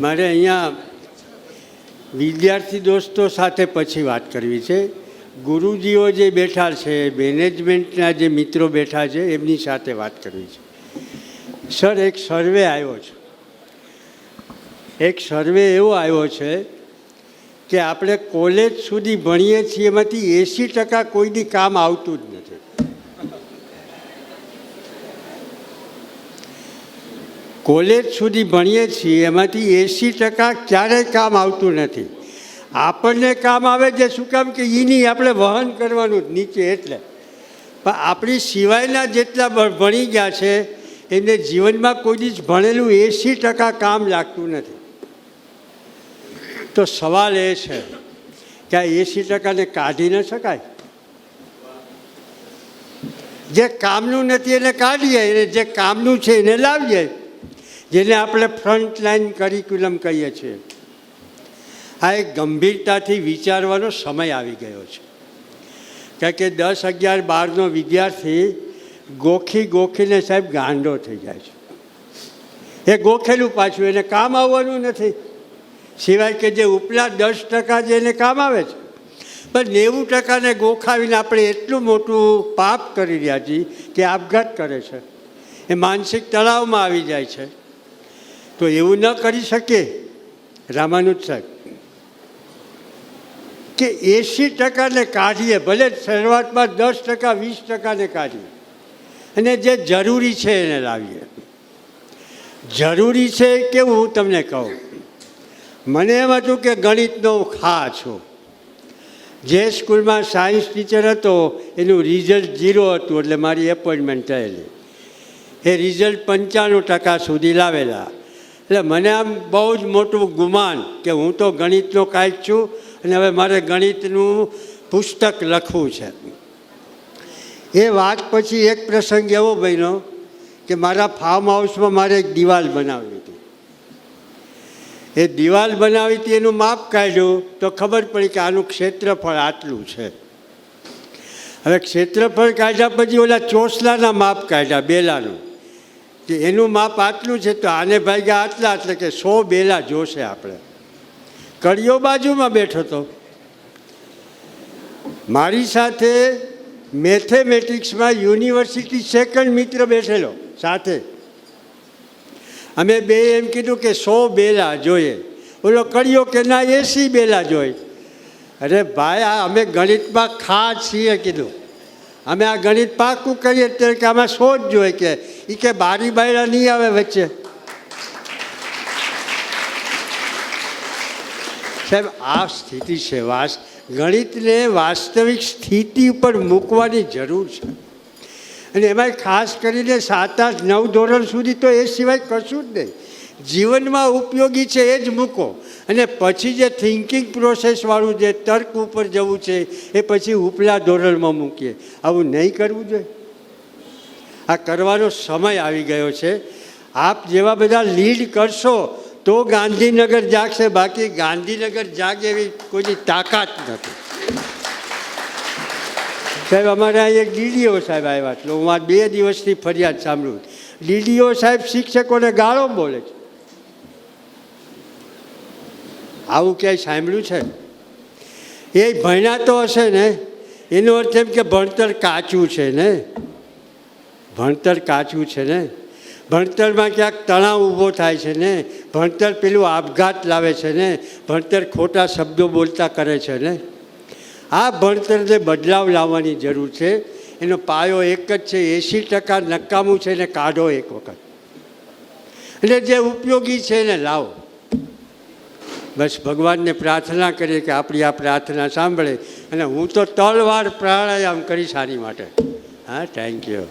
મારે અહીંયા વિદ્યાર્થી દોસ્તો સાથે પછી વાત કરવી છે. ગુરુજીઓ જે બેઠા છે, મેનેજમેન્ટના જે મિત્રો બેઠા છે, એમની સાથે વાત કરવી છે. સર, એક સર્વે આવ્યો છે. એક સર્વે એવો આવ્યો છે કે આપણે કોલેજ સુધી ભણીએ છીએ એમાંથી એંસી ટકા કોઈની કામ આવતું જ નથી. કોલેજ સુધી ભણીએ છીએ, એમાંથી એંસી ટકા ક્યારેય કામ આવતું નથી. આપણને કામ આવે છે શું કામ કે એની આપણે વહન કરવાનું જ નીચે એટલે. પણ આપણી સિવાયના જેટલા ભણી ગયા છે એમને જીવનમાં કોઈ દિવસ ભણેલું એંસી ટકા કામ લાગતું નથી. તો સવાલ એ છે કે આ એંસી ટકાને કાઢી ન શકાય? જે કામનું નથી એને કાઢીએ અને જે કામનું છે એને લાવીએ જેને આપણે ફ્રન્ટ લાઈન કરિક્યુલમ કહીએ છીએ. આ એક ગંભીરતાથી વિચારવાનો સમય આવી ગયો છે. કારણ કે દસ અગિયાર બારનો વિદ્યાર્થી ગોખી ગોખીને સાહેબ ગાંડો થઈ જાય છે. એ ગોખેલું પાછું, એને કામ આવવાનું નથી. સિવાય કે જે ઉપલા દસ ટકા જે એને કામ આવે છે. પણ નેવું ટકાને ગોખાવીને આપણે એટલું મોટું પાપ કરી રહ્યા છીએ કે આપઘાત કરે છે. એ માનસિક તણાવમાં આવી જાય છે. તો એવું ન કરી શકે રામાનુજ સાહેબ. કે એંસી ટકાને કાઢીએ, ભલે શરૂઆતમાં દસ ટકા, વીસ ટકાને કાઢીએ. અને જે જરૂરી છે એને લાવીએ. જરૂરી છે કેવું હું તમને કહું. મને એમ હતું કે ગણિતનો હું ખા છું. જે સ્કૂલમાં સાયન્સ ટીચર હતો, એનું રિઝલ્ટ ઝીરો હતું, એટલે મારી એપોઇન્ટમેન્ટ થયેલી. એ રિઝલ્ટ પંચાણું ટકા સુધી લાવેલા. એટલે મને આમ બહુ જ મોટું ગુમાન કે હું તો ગણિતનો કાંઈક છું અને હવે મારે ગણિતનું પુસ્તક લખવું છે. એ વાત પછી એક પ્રસંગ એવો બન્યો કે મારા ફાર્મ હાઉસમાં મારે એક દિવાલ બનાવવી હતી. એ દિવાલ બનાવી હતી, એનું માપ કાઢ્યું તો ખબર પડી કે આનું ક્ષેત્રફળ આટલું છે. હવે ક્ષેત્રફળ કાઢ્યા પછી ઓલા ચોસલાના માપ કાઢ્યા, બેલાનું. કે એનું માપ આટલું છે તો આને ભાગ્યા આટલા, એટલે કે સો બેલા જોશે આપણે. કડીઓ બાજુમાં બેઠો તો. મારી સાથે મેથેમેટિક્સમાં યુનિવર્સિટી સેકન્ડ મિત્ર બેઠેલો, સાથે. અમે બે એમ કીધું કે સો બેલા જોઈએ. ઓલો કડિયો કે ના, એસી બેલા જોઈ અરે ભાઈ, આ અમે ગણિતમાં ખા છીએ કીધું. અમે આ ગણિત પાકું કરીએ ત્યારે કે આમાં જ જોઈએ કે એ કે બારી બાયરા નહીં આવે વચ્ચે. સાહેબ, આ સ્થિતિ છે વાસ, ગણિતને વાસ્તવિક સ્થિતિ ઉપર મૂકવાની જરૂર છે. અને એમાં ખાસ કરીને સાત, આઠ, નવ ધોરણ સુધી તો એ સિવાય કશું જ નહીં. જીવનમાં ઉપયોગી છે એ જ મૂકો. અને પછી જે થિંકિંગ પ્રોસેસવાળું જે તર્ક ઉપર જવું છે, એ પછી ઉપલા ધોરણમાં મૂકીએ. આવું નહીં કરવું જોઈએ. આ કરવાનો સમય આવી ગયો છે. આપ જેવા બધા લીડ કરશો, તો ગાંધીનગર જાગશે. બાકી ગાંધીનગર જાગે એવી કોઈની તાકાત નથી. સાહેબ, અમારે અહીં એક ડીડીઓ સાહેબ આવ્યા એટલે હું આ બે દિવસથી ફરિયાદ સાંભળું ડીડીઓ સાહેબ શિક્ષકોને ગાળો બોલે છે. આવું ક્યાંય સાંભળ્યું છે? એ ભણ્યા તો હશે ને, એનો અર્થ એમ કે ભણતર કાચું છે ને? ભણતર કાચું છે ને? ભણતરમાં ક્યાંક તણાવ ઊભો થાય છે ને? ભણતર પેલું આપઘાત લાવે છે ને? ભણતર ખોટા શબ્દો બોલતા કરે છે ને? આ ભણતરને બદલાવ લાવવાની જરૂર છે. એનો પાયો એક જ છે એંસી ટકા નકામું છે ને કાઢો એક વખત. એટલે જે ઉપયોગી છે એને લાવો. બસ ભગવાનને પ્રાર્થના કરીએ કે આપણી આ પ્રાર્થના સાંભળે. અને હું તો તલવાર પ્રાણાયામ કરીશ આની માટે. હા થેન્ક યુ